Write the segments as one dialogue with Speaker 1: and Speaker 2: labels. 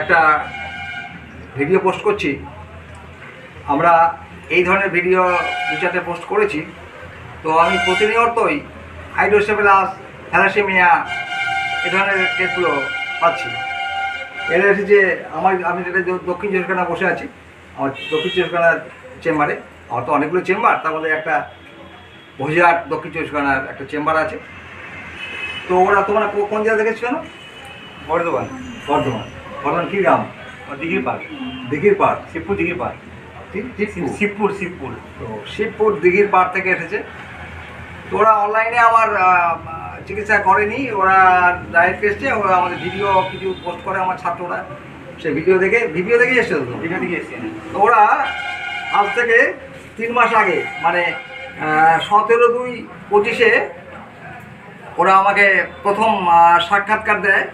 Speaker 1: একটা video post করছি। আমরা এই ধরনের ভিডিও দু চারটে পোস্ট করেছি। তো আমি প্রতিনিয়তই হাইড্রোসেফেলাস থ্যালাসেমিয়া এ ধরনের কেসগুলো পাচ্ছি। এরা এসেছে আমার আমি যেটা দক্ষিণ চব্বিশ বসে আছি আমার দক্ষিণ চব্বিশ চেম্বারে আমার তো অনেকগুলো চেম্বার তার মধ্যে একটা বহিরাট দক্ষিণ চব্বিশ পরগনার একটা চেম্বার আছে। তো ওরা তোমরা কোন জায়গা থেকে ছিল না
Speaker 2: বর্ধমান।
Speaker 1: বর্ধমান। বর্ধমান কী গ্রাম
Speaker 2: দিঘির পার্ক
Speaker 1: দিঘির পাড়।
Speaker 2: শিবপুর দিঘির
Speaker 1: ঠিক
Speaker 2: শিবপুর। শিবপুর
Speaker 1: তো শিবপুর দিঘির পাড় থেকে এসেছে। তো ওরা অনলাইনে আমার চিকিৎসা করেনি। ওরা ডাইরেক্ট এসছে। ওরা আমাদের ভিডিও কিছু পোস্ট করে আমার ছাত্ররা। সে ভিডিও দেখে ভিডিও দেখে এসছে তো।
Speaker 2: দিঘা থেকে এসেছি।
Speaker 1: তো ওরা আজ থেকে তিন মাস আগে মানে সতেরো দুই পঁচিশে ওরা আমাকে প্রথম সাক্ষাৎকার দেয়।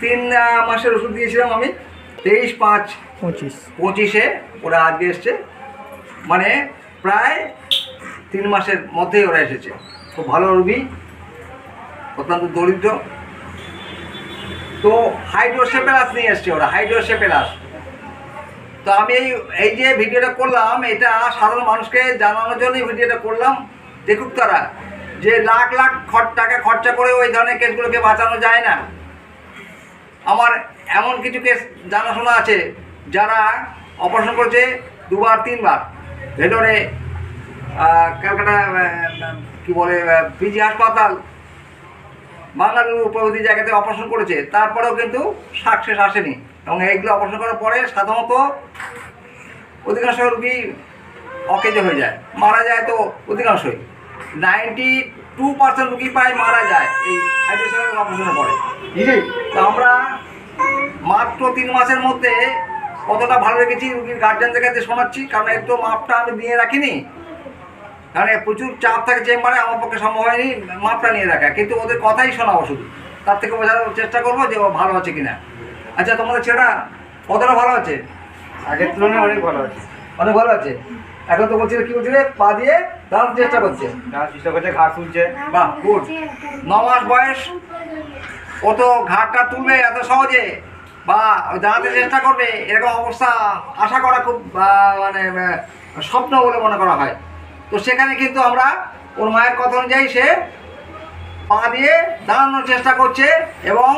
Speaker 1: তিন মাসের ওষুধ দিয়েছিলাম আমি। তেইশ পাঁচ
Speaker 3: পঁচিশ।
Speaker 1: পঁচিশে ওরা আজকে এসছে। মানে প্রায় তিন মাসের মধ্যেই ওরা এসেছে। খুব ভালো রুগী অত্যন্ত দরিদ্র। তো হাইড্রোসেপেলাস নিয়ে এসছে ওরা হাইড্রোসেপেলাস তো আমি এই এই যে ভিডিওটা করলাম এটা সাধারণ মানুষকে জানানোর জন্যই ভিডিওটা করলাম। দেখুক তারা যে লাখ লাখ খর টাকা খরচা করে ওই ধরনের কেসগুলোকে বাঁচানো যায় না। আমার এমন কিছু কেস জানাশোনা আছে যারা অপারেশন করেছে দুবার, তিনবার। ভেতরে ক্যালকাটা কি বলে পিজি হাসপাতাল বাঙালুরু প্রভৃতি জায়গাতে অপারেশন করেছে। তারপরেও কিন্তু সাকসেস আসেনি। এবং এইগুলো অপারেশন করার পরে সাধারণত অধিকাংশ রুগী অকেজে হয়ে যায়। মারা যায় তো অধিকাংশই। নাইনটি টু পার্সেন্ট রুগী প্রায় মারা যায়। এই হাইড্রোসেলের অপারেশনের পরে তো আমরা মাত্র তিন মাসের মধ্যে কতটা ভালো রেখেছি রুগীর গার্জেনদের কাছে শোনাচ্ছি কারণ একটু মাপটা আমি দিয়ে রাখিনি। কারণ প্রচুর চাপ থাকে চেম্বারে আমার পক্ষে সম্ভব হয়নি মাপটা নিয়ে রাখা। কিন্তু ওদের কথাই শোনাবো শুধু। তার থেকে বোঝানোর চেষ্টা করব যে ও ভালো আছে কিনা। আচ্ছা তোমাদের ছেলেটা কতটা ভালো আছে?
Speaker 2: আগের তুলনায় অনেক ভালো আছে।
Speaker 1: অনেক ভালো আছে? এখন তো বলছিলে কি বলছিলে? পা দিয়ে দাঁড়ানোর চেষ্টা করছে।
Speaker 2: যারা চেষ্টা করছে ঘাস তুলছে।
Speaker 1: বাহ গুড। ন মাস বয়স। ও তো ঘাটটা তুলবে এত সহজে? বা দাঁড়াতে চেষ্টা করবে এরকম অবস্থা আশা করা খুব মানে স্বপ্ন বলে মনে করা হয়। তো সেখানে কিন্তু আমরা ওর মায়ের কথা অনুযায়ী সে পা দিয়ে দাঁড়ানোর চেষ্টা করছে এবং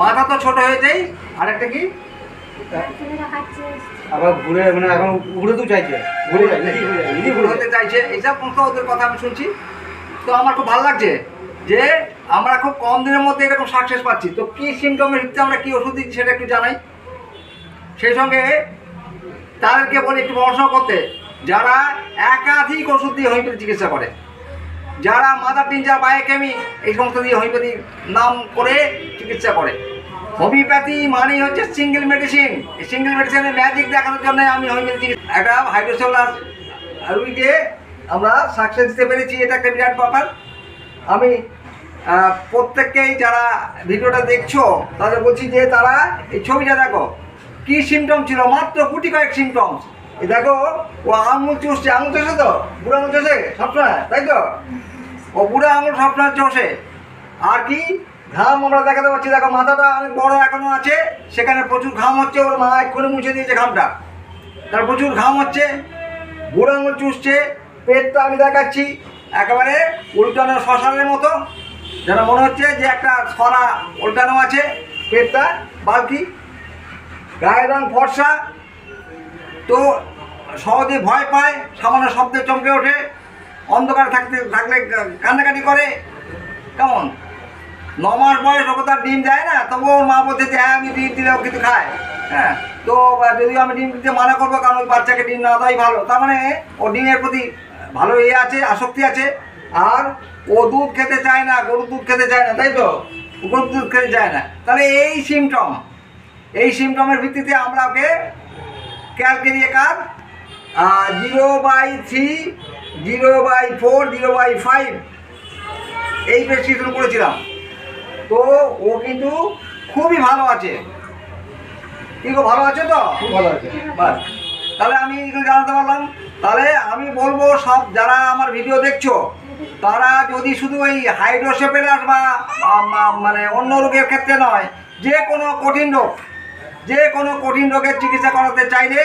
Speaker 1: মাথা তো ছোট হয়েছেই। আরেকটা কি?
Speaker 2: আবার ঘুরে মানে এখন ঘুরে তো চাইছে। ঘুরে
Speaker 1: হতে চাইছে। এইসব সমস্ত ওদের কথা আমি শুনছি। তো আমার খুব ভালো লাগছে যে আমরা খুব কম দিনের মধ্যে এরকম সাকসেস পাচ্ছি। তো কী সিমটমের ভিত্তিতে আমরা কী ওষুধ দিচ্ছি সেটা একটু জানাই। সেই সঙ্গে তাদেরকে বলি একটু পড়াশোনা করতে যারা একাধিক ওষুধ দিয়ে হোমিওপ্যাথি চিকিৎসা করে যারা মাদার টিনজার বায়োকেমি এই সমস্ত দিয়ে হোমিওপ্যাথি নাম করে চিকিৎসা করে হোমিওপ্যাথি মানেই হচ্ছে সিঙ্গেল মেডিসিন এই সিঙ্গেল মেডিসিনের ম্যাজিক দেখানোর জন্য আমি হোমিওপ্যাথি একটা হাইড্রোসেলাস রুগীকে আমরা সাকসেস দিতে পেরেছি, এটা একটা বিরাট ব্যাপার। আমি প্রত্যেককেই যারা ভিডিওটা দেখছ, তাদের বলছি যে তারা এই ছবিটা দেখো। কি সিমটম ছিল? মাত্র গুটি কয়েক সিমটমস এই দেখো, ও আঙুল চুষছে। আঙুল চষে তো? বুড়ো আঙুল চষে সবসময়, তাই তো? ও বুড়ো আঙুল সবসময় চষে। আর কি? ঘাম আমরা দেখাতে পাচ্ছি, দেখো মাথাটা অনেক বড় এখনও আছে, সেখানে প্রচুর ঘাম হচ্ছে ওর মা এক্ষুনি মুছে দিয়েছে ঘামটা। তার প্রচুর ঘাম হচ্ছে, বুড়ো চুষছে, পেটটা আমি দেখাচ্ছি, একেবারে উল্টানো শ্মশানের মতো, যেন মনে হচ্ছে যে একটা সরা উল্টানো আছে, পেটটা বালকি গায়ের রং ফর্সা, তো সহজে ভয় পায়, সামান্য শব্দে চমকে ওঠে, অন্ধকারে থাকতে থাকলে কান্নাকাটি করে, কেমন? ন মাস বয়স ওকে তার ডিম দেয় না তবু ওর মা বলছে যে হ্যাঁ আমি ডিম দিলেও কিন্তু খায়। হ্যাঁ তো যদিও আমি ডিম দিতে মানা করব, কারণ ওই বাচ্চাকে ডিম না দেওয়াই ভালো। তার মানে ও ডিমের প্রতি ভালো ইয়ে আছে, আসক্তি আছে, আর ও দুধ খেতে চায় না, গরুর দুধ খেতে চায় না, তাই তো? গরুর দুধ খেতে চায় না। তাহলে এই সিমটম এই সিমটমের ভিত্তিতে আমরা ওকে calcarea carb? Zero by three zero by four zero by five এই প্রেসক্রিপশন করেছিলাম। তো ও কিন্তু খুবই ভালো আছে। কি গো ভালো আছে তো?
Speaker 2: খুব ভালো আছে।
Speaker 1: বাস তাহলে আমি এগুলো জানাতে পারলাম। তাহলে আমি বলব সব যারা আমার ভিডিও দেখছ তারা যদি শুধু ওই হাইড্রোসেপেলাস বা মানে অন্য রোগের ক্ষেত্রে নয় যে কোনো কঠিন রোগ যে কোনো কঠিন রোগের চিকিৎসা করাতে চাইলে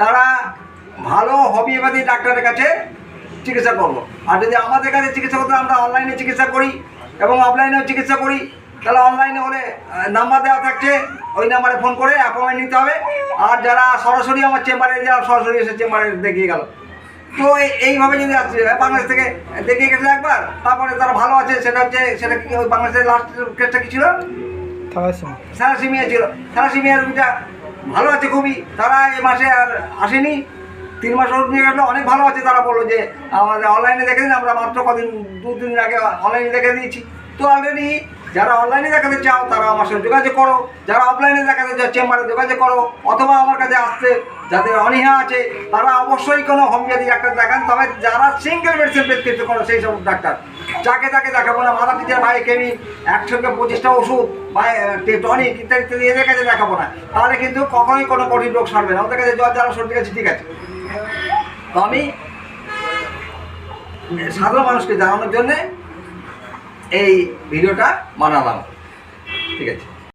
Speaker 1: তারা ভালো হোমিওপ্যাথি ডাক্তারের কাছে চিকিৎসা করব। আর যদি আমাদের কাছে চিকিৎসা করতে আমরা অনলাইনে চিকিৎসা করি এবং অফলাইনেও চিকিৎসা করি। তাহলে অনলাইনে হলে নাম্বার দেওয়া থাকছে ওই নাম্বারে ফোন করে অ্যাপয়েন্টমেন্ট নিতে হবে। আর যারা সরাসরি আমার চেম্বারে যারা সরাসরি এসে চেম্বারে দেখিয়ে গেল। তো এই- এইভাবে যদি আসছে বাংলাদেশ থেকে দেখিয়ে গেছিল একবার তারপরে তারা ভালো আছে সেটা হচ্ছে সেটা কি ওই বাংলাদেশের লাস্ট কেসটা কি ছিল? স্যালাসিমিয়া ছিল। স্যালাসিমিয়া রোগীটা ভালো আছে খুবই। তারা এই মাসে আর আসেনি। তিন মাস ওষুধ নিয়ে গেলো। অনেক ভালো আছে তারা বলল যে আমাদের অনলাইনে দেখে দিন আমরা মাত্র কদিন দু দিন আগে অনলাইনে দেখে দিয়েছি। তো অলরেডি যারা অনলাইনে দেখাতে চাও, তারা আমার সঙ্গে যোগাযোগ করো। যারা অফলাইনে দেখাতে চাও চেম্বারে যোগাযোগ করো, অথবা আমার কাছে আসতে যাদের অনীহা আছে, তারা অবশ্যই কোনো হোমিওপ্যাথি ডাক্তার দেখান, তবে যারা সিঙ্গেল মেডিসিন প্রেসক্রিপ্ট করো, সেই সব ডাক্তার যাকে তাকে দেখাবো না, মাথা টিচার ভাই, কেমি, একসঙ্গে পঁচিশটা ওষুধ, বা টনিক ইত্যাদি ইত্যাদি এদের কাছে দেখাবো না। তাহলে কিন্তু কখনোই কোনো কঠিন রোগ সারবে না। ওদের কাছে জ্বর, জ্বালা, সর্দি কাছে ঠিক আছে। আমি সাধারণ মানুষকে জানানোর জন্যে এই ভিডিওটা বানালাম। ঠিক আছে।